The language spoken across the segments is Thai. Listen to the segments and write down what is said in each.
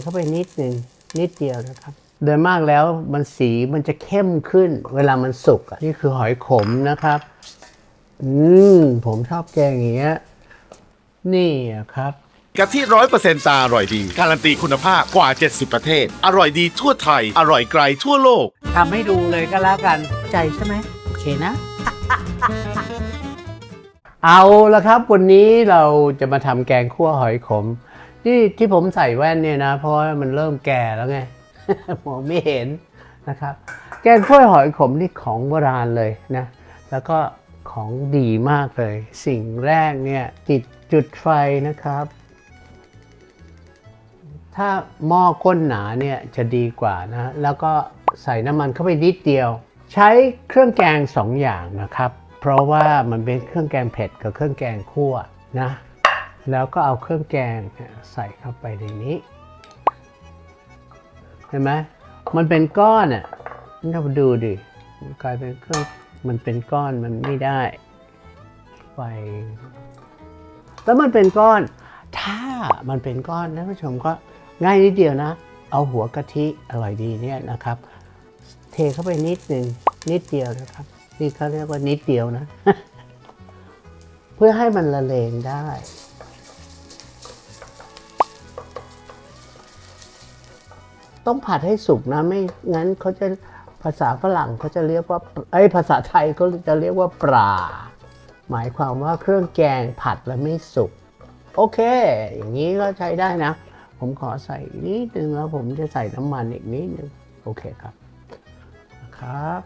เข้าไปนิดหนึ่งนิดเดียวนะครับ โดยมากแล้วมันสีมันจะเข้มขึ้น เวลามันสุกอะนี่คือหอยขมนะครับ อืมผมชอบแกงอย่างเงี้ยนี่อะครับกะทิร้อยเปอร์เซ็นต์ตาอร่อยดี การันตีคุณภาพกว่า 70 ประเทศ อร่อยดีทั่วไทย อร่อยไกลทั่วโลกทำให้ดูเลยก็แล้วกัน ใจใช่ไหมโอเคนะ เอาละครับ วันนี้เราจะมาทำแกงคั่วหอยขม ที่ที่ผมใส่แว่นเนี่ยนะ เพราะว่ามันเริ่มแก่แล้วไงมองไม่เห็นนะครับ แกงคั่วหอยขมนี่ของโบราณเลยนะ แล้วก็ของดีมากเลย สิ่งแรกเนี่ยติดจุดไฟนะครับ ถ้าหม้อก้นหนาเนี่ยจะดีกว่านะ แล้วก็ใส่น้ำมันเข้าไปนิดเดียว ใช้เครื่องแกงสองอย่างนะครับ เพราะว่ามันเป็นเครื่องแกงเผ็ดกับเครื่องแกงคั่วนะ แล้วก็เอาเครื่องแกงใส่เข้าไปในนี้ เห็นไหมมันเป็นก้อนอะนี่เราดูดิมันกลายเป็นเครื่องมันเป็นก้อนมันไม่ได้ไฟแล้วมันเป็นก้อน ถ้ามันเป็นก้อนท่านผู้ชมก็ง่ายนิดเดียวนะ เอาหัวกะทิอร่อยดีเนี่ยนะครับ เทเข้าไปนิดหนึ่งนิดเดียวนะครับ นี่เขาเรียกว่านิดเดียวนะ เพื่อให้มันละเลงได้ ต้องผัดให้สุกนะไม่งั้นเขาจะภาษาฝรั่งเขาจะเรียกว่าไอ้ภาษาไทยเขาจะเรียกว่าปลาหมายความว่าเครื่องแกงผัดแล้วไม่สุก โอเค อย่างนี้ก็ใช้ได้นะ ผมขอใส่นิดนึงแล้วผมจะใส่น้ำมันอีกนิดนึงโอเคครับนะครับ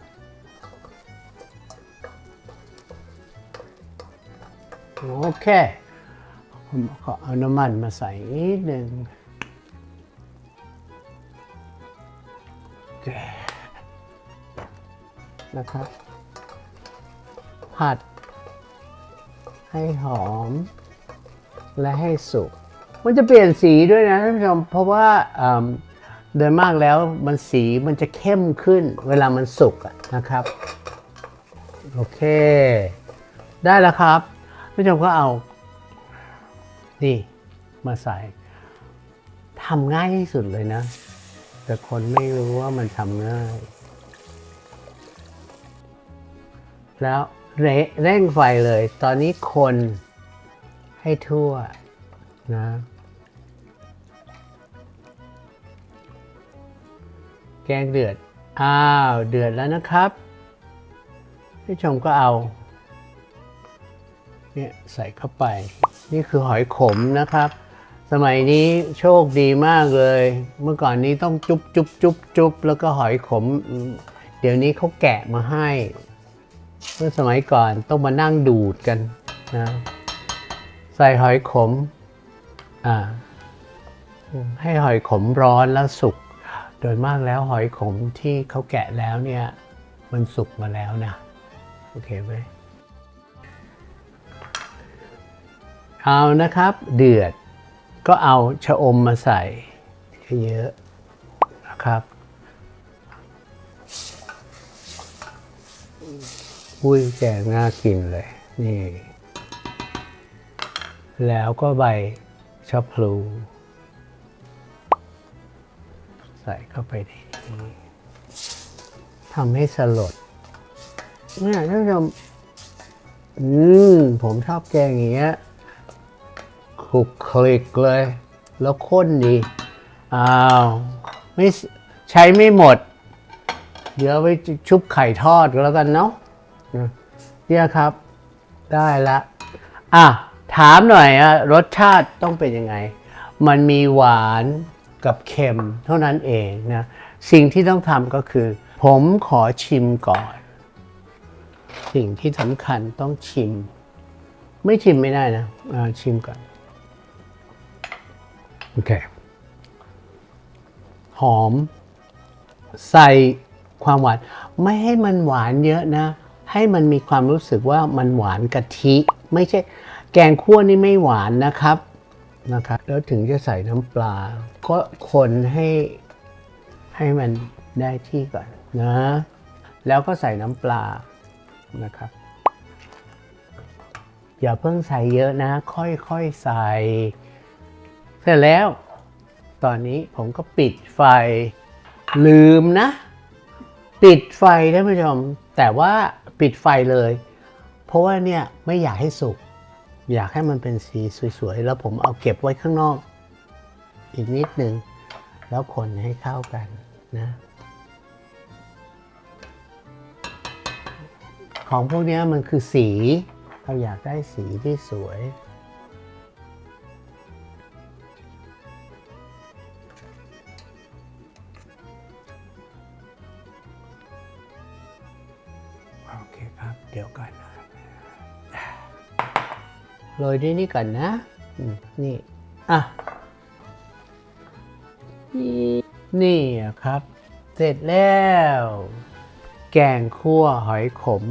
โอเค ผมขอเอาน้ำมันมาใส่นิดนึง นะครับ ผัด ให้หอม และให้สุก มันจะเปลี่ยนสีด้วยนะท่านผู้ชม เพราะว่าโดยมากแล้วมันสีมันจะเข้มขึ้นเวลามันสุกนะครับ โอเค ได้แล้วครับท่านผู้ชมก็เอา นี่ มาใส่ทำง่ายที่สุดเลยนะ แต่คนไม่รู้ว่ามันทำง่าย แล้วเร่เร่งไฟเลย ตอนนี้คนให้ทั่วนะแกงเดือด อ้าว เดือดแล้วนะครับผู้ชมก็เอา เนี่ยใส่เข้าไป นี่คือหอยขมนะครับ สมัยนี้โชคดีมากเลย เมื่อก่อนนี้ต้องจุบจุบจุบจุบแล้วก็หอยขม เดี๋ยวนี้เขาแกะมาให้ เมื่อสมัยก่อนต้องมานั่งดูดกันนะใส่หอยขมอ่าให้หอยขมร้อนแล้วสุก โดยมากแล้วหอยขมที่เขาแกะแล้วเนี่ยมันสุกมาแล้วนะ โอเคไหมเอานะครับ เดือด ก็เอาชะอมมาใส่เยอะๆนะครับอุ้ยแกงน่ากินเลยนี่ แล้วก็ใบชะพลู ใส่เข้าไปในนี้ทำให้สลดเนี่ยท่านผู้ชมอืม ผมชอบแกงอย่างเงี้ย คลุกคลิกเลย แล้วข้นดีอ้าวไม่ใช้ไม่หมด เดี๋ยวไปชุบไข่ทอดก็แล้วกันเนาะเนี่ยครับ ได้ละอะถามหน่อยอะรสชาติต้องเป็นยังไง มันมีหวานกับเค็มเท่านั้นเองนะ สิ่งที่ต้องทำก็คือ ผมขอชิมก่อน สิ่งที่สำคัญต้องชิม ไม่ชิมไม่ได้นะชิมก่อน โอเค หอม ใส่ความหวาน ไม่ให้มันหวานเยอะนะ ให้มันมีความรู้สึกว่ามันหวานกะทิ ไม่ใช่ แกงคั่วนี่ไม่หวานนะครับนะครับ แล้วถึงจะใส่น้ำปลา ก็คนให้ให้มันได้ที่ก่อนนะ แล้วก็ใส่น้ำปลานะครับ อย่าเพิ่งใส่เยอะนะ ค่อยๆใส่ เสร็จแล้ว ตอนนี้ผมก็ปิดไฟลืมนะ ปิดไฟท่านผู้ชม แต่ว่าปิดไฟเลย เพราะว่าเนี่ยไม่อยากให้สุก อยากให้มันเป็นสีสวยๆ แล้วผมเอาเก็บไว้ข้างนอก อีกนิดหนึ่ง แล้วคนให้เข้ากันนะ ของพวกนี้มันคือสี เราอยากได้สีที่สวย โรยด้วยนี่ก่อนนะ นี่ อะ นี่ครับ เสร็จแล้ว แกงคั่วหอยขม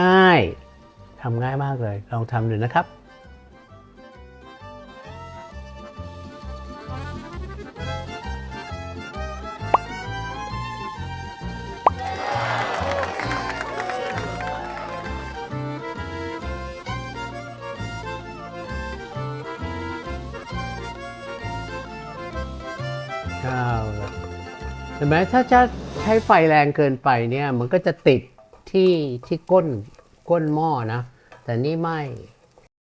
ง่ายๆทำง่ายมากเลย ลองทำดูนะครับ เอาละเห็นไหมถ้าจะใช้ไฟแรงเกินไปเนี่ย มันก็จะติดที่ที่ก้นก้นหม้อนะ แต่นี่ไม่